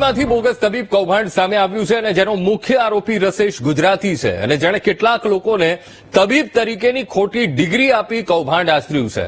સુરતમાંથી bogus તબીબ કૌભાંડ સામે આવ્યું છે અને જેનો મુખ્ય આરોપી રસેશ ગુજરાતી છે અને જેણે કેટલાક લોકોને તબીબ તરીકેની ખોટી ડિગ્રી આપી કૌભાંડ આચર્યું છે.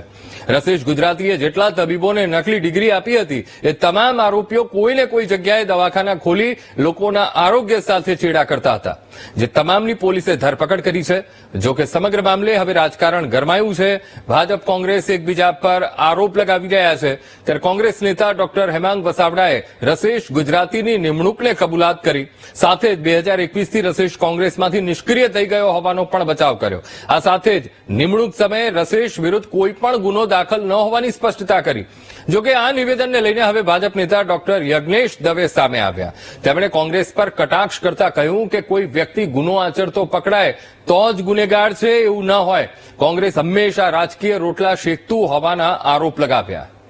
રસેશ ગુજરાતીએ જેટલા તબીબોને નકલી ડિગ્રી આપી હતી, એ તમામ આરોપીઓ કોઈને કોઈ જગ્યાએ દવાખાના ખોલી લોકોના આરોગ્ય સાથે ચેડા કરતા હતા. જે તમામની પોલીસે ધરપકડ કરી છે. જો કે સમગ્ર મામલે હવે રાજકારણ ગરમાયું છે. ભાજપ કોંગ્રેસ એકબીજા પર આરોપ લગાવી રહ્યા છે. ત્યારે કોંગ્રેસ નેતા ડોક્ટર હેમાંગ વસાવડાએ રસેશ ગુજરાતીની નિમણૂકને કબૂલાત કરી. સાથે જ બે હજાર એકવીસથી રસેશ કોંગ્રેસમાંથી નિષ્ક્રિય થઈ ગયો હોવાનો પણ બચાવ કર્યો. આ સાથે જ નિમણૂક સમયે રસેશ વિરુદ્ધ કોઈ ગુનો દાખલ ન હોવાની સ્પષ્ટતા કરી. જોકે આ નિવેદનને લઈને હવે ભાજપ નેતા ડોક્ટર યજ્ઞેશ દવે સામે આવ્યા. તેમણે કોંગ્રેસ પર કટાક્ષ કરતા કહ્યું કે કોઈ વ્યક્તિ ગુનો આચરતો પકડાય, તો જ ગુનેગાર છે એવું ન હોય. કોંગ્રેસ હંમેશા રાજકીય રોટલા શેકતું હોવાના આરોપ લગાવ્યા.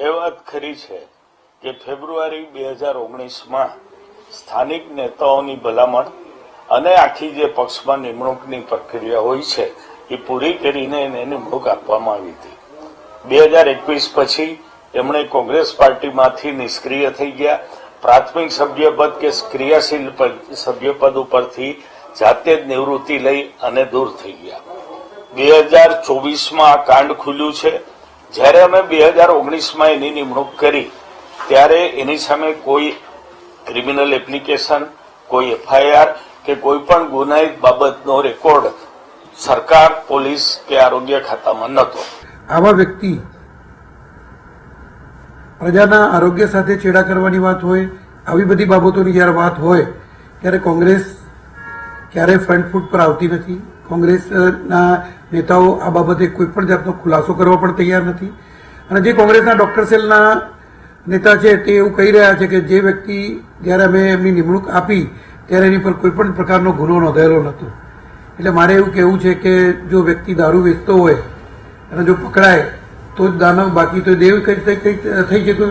એ વાત ખરી છે કે ફેબ્રુઆરી બે હજાર ઓગણીસમાં સ્થાનિક નેતાઓની ભલામણ અને આખી જે પક્ષમાં નિમણૂકની પ્રક્રિયા હોય છે, એ પૂરી કરીને એને નિમણૂક આપવામાં આવી હતી. બે હજાર એકવીસ પછી એમણે કોંગ્રેસ પાર્ટીમાંથી નિષ્ક્રિય થઈ ગયા. પ્રાથમિક સભ્યપદ કે ક્રિયાશીલ પદ- સભ્યપદ ઉપરથી જાતે જ નિવૃત્તિ લઈ અને દૂર થઈ ગયા. બે હજાર ચોવીસમાં આ કાંડ ખુલ્યું છે. જ્યારે અમે બે હજાર ઓગણીસમાં એની નિમણૂક કરી, ત્યારે એની સામે કોઈ ક્રિમિનલ એપ્લિકેશન કોઈ એફઆઈઆર કે કોઈ પણ ગુનાહિત બાબતનો રેકોર્ડ સરકાર, પોલીસ કે આરોગ્ય ખાતામાં નહોતો. આવા વ્યક્તિ પ્રજાના આરોગ્ય સાથે છેડા કરવાની વાત હોય, આવી બધી બાબતોની જ્યારે વાત હોય, ત્યારે કોંગ્રેસ ક્યારેય ફ્રન્ટ ફૂટ પર આવતી નથી. કોંગ્રેસના નેતાઓ આ બાબતે કોઈ પણ જાતનો ખુલાસો કરવા પણ તૈયાર નથી. અને જે કોંગ્રેસના ડોક્ટર સેલના નેતા છે તે એવું કહી રહ્યા છે કે જે વ્યક્તિ જ્યારે અમે એમની નિમણૂક આપી, ત્યારે એની પર કોઈ પણ પ્રકારનો ગુનો નોંધાયેલો નહોતો. એટલે મારે એવું કહેવું છે કે જો વ્યક્તિ દારૂ વેચતો હોય અને જો પકડાય, તો જ દાનવ, બાકી તો દેવ કઈ થઈ જતું